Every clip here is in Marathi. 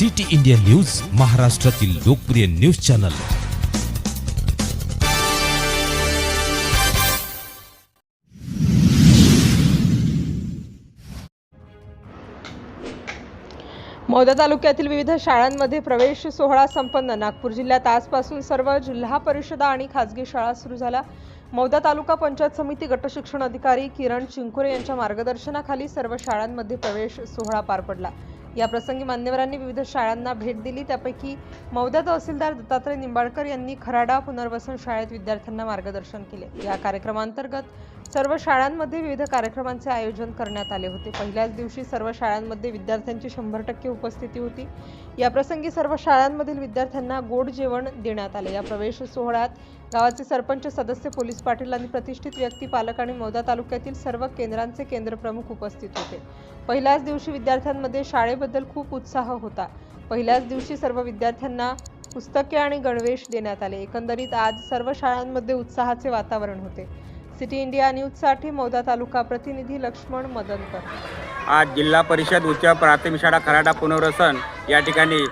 सिटी इंडिया न्यूज महाराष्ट्रातील लोकप्रिय न्यूज चॅनल. मौदा तालुक्यातील विविध शाळांमध्ये प्रवेश सोहळा संपन्न. नागपूर जिल्ह्यात आजपासून सर्व जिल्हा परिषदा आणि खासगी शाळा सुरू झाल्या. मौदा तालुका पंचायत समिती गटशिक्षण अधिकारी किरण चिंकुरे यांच्या मार्गदर्शनाखाली सर्व शाळांमध्ये प्रवेश सोहळा पार पडला. या प्रसंगी मान्यवरांनी विविध शाळांना भेट दिली. त्यापैकी मौदा तहसीलदार दत्तात्रय निंबाळकर यांनी खराडा पुनर्वसन शाळेत विद्यार्थ्यांना मार्गदर्शन केले. या कार्यक्रमांतर्गत सर्व शाळांमध्ये विविध कार्यक्रमांचे आयोजन करण्यात आले होते. पहिल्याच दिवशी सर्व शाळांमध्ये विद्यार्थ्यांची शंभर टक्के उपस्थिती होती. या प्रसंगी सर्व शाळांमधील विद्यार्थ्यांना गोड जेवण देण्यात आले. या प्रवेश सोहळ्यात गावाचे सरपंच सदस्य पोलीस पाटील आणि प्रतिष्ठित व्यक्ती पालक आणि मौदा तालुक्यातील सर्व केंद्रांचे केंद्रप्रमुख उपस्थित होते. पहिल्याच दिवशी विद्यार्थ्यांमध्ये शाळेबद्दल खूप उत्साह होता. पहिल्याच दिवशी सर्व विद्यार्थ्यांना पुस्तके आणि गणवेश देण्यात आले. एकंदरीत आज सर्व शाळांमध्ये उत्साहाचे वातावरण होते. सिटी इंडिया न्यूजसाठी मौदा तालुका प्रतिनिधी लक्ष्मण मदनकर. आज जिल्हा परिषद उच्च प्राथमिक शाळा खराडा पुनर्वसन या ठिकाणी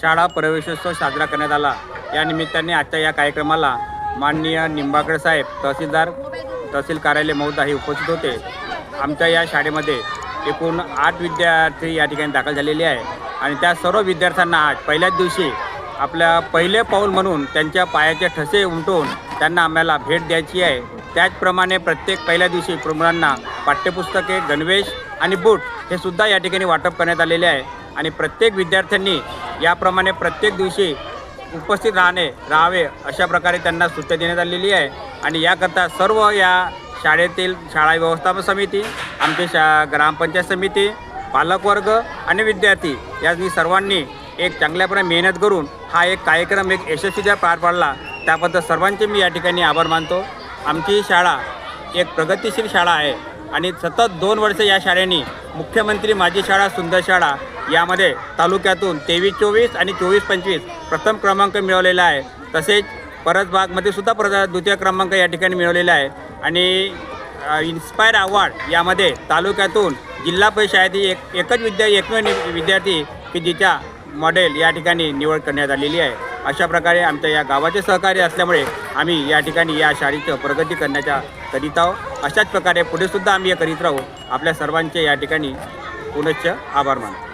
शाळा प्रवेशोत्सव साजरा करण्यात आला. या निमित्ताने आजच्या या कार्यक्रमाला माननीय निंबागड साहेब तहसीलदार तहसील कार्यालय मौदा हे उपस्थित होते. आमच्या या शाळेमध्ये एकूण आठ विद्यार्थी या ठिकाणी दाखल झालेले आहे. आणि त्या सर्व विद्यार्थ्यांना आज पहिल्याच दिवशी आपल्या पहिले पाऊल म्हणून त्यांच्या पायाचे ठसे उमटून त्यांना आम्हाला भेट द्यायची आहे. त्याचप्रमाणे प्रत्येक पहिल्या दिवशी मुलांना पाठ्यपुस्तके गणवेश आणि बूट हे सुद्धा या ठिकाणी वाटप करण्यात आलेले आहे. आणि प्रत्येक विद्यार्थ्यांनी याप्रमाणे प्रत्येक दिवशी उपस्थित राहणे राहावे अशा प्रकारे त्यांना सूचना देण्यात आलेली आहे. आणि याकरता सर्व या शाळेतील शाळा व्यवस्थापन समिती आमचे शा ग्रामपंचायत समिती पालकवर्ग आणि विद्यार्थी यांनी सर्वांनी एक चांगल्याप्रमाणे मेहनत करून हा एक कार्यक्रम एक यशस्वीच्या पार पाडला. त्याबद्दल सर्वांचे मी या ठिकाणी आभार मानतो. आमची शाळा एक प्रगतिशील शाळा आहे आणि सतत दोन वर्ष या शाळेने मुख्यमंत्री माझी शाळा सुंदर शाळा यामध्ये तालुक्यातून तेवीस चोवीस आणि चोवीस पंचवीस प्रथम क्रमांक मिळवलेला आहे. तसेच परसबागमध्ये सुद्धा प्र द्वितीय क्रमांक या ठिकाणी मिळवलेला आहे. आणि इन्स्पायर अवॉर्ड यामध्ये तालुक्यातून जिल्हा परिषद एक एकच विद्या एकमेव विद्यार्थी की जिच्या मॉडेल या ठिकाणी निवड करण्यात आलेली आहे. अशा प्रकारे आमच्या या गावाचे सहकार्य असल्यामुळे आम्ही या ठिकाणी या शाळेचं प्रगती करण्याच्या करीत आहोत. अशाच प्रकारे पुढेसुद्धा आम्ही हे करीत राहू. आपल्या सर्वांचे या ठिकाणी पुनश्च आभार मानतो.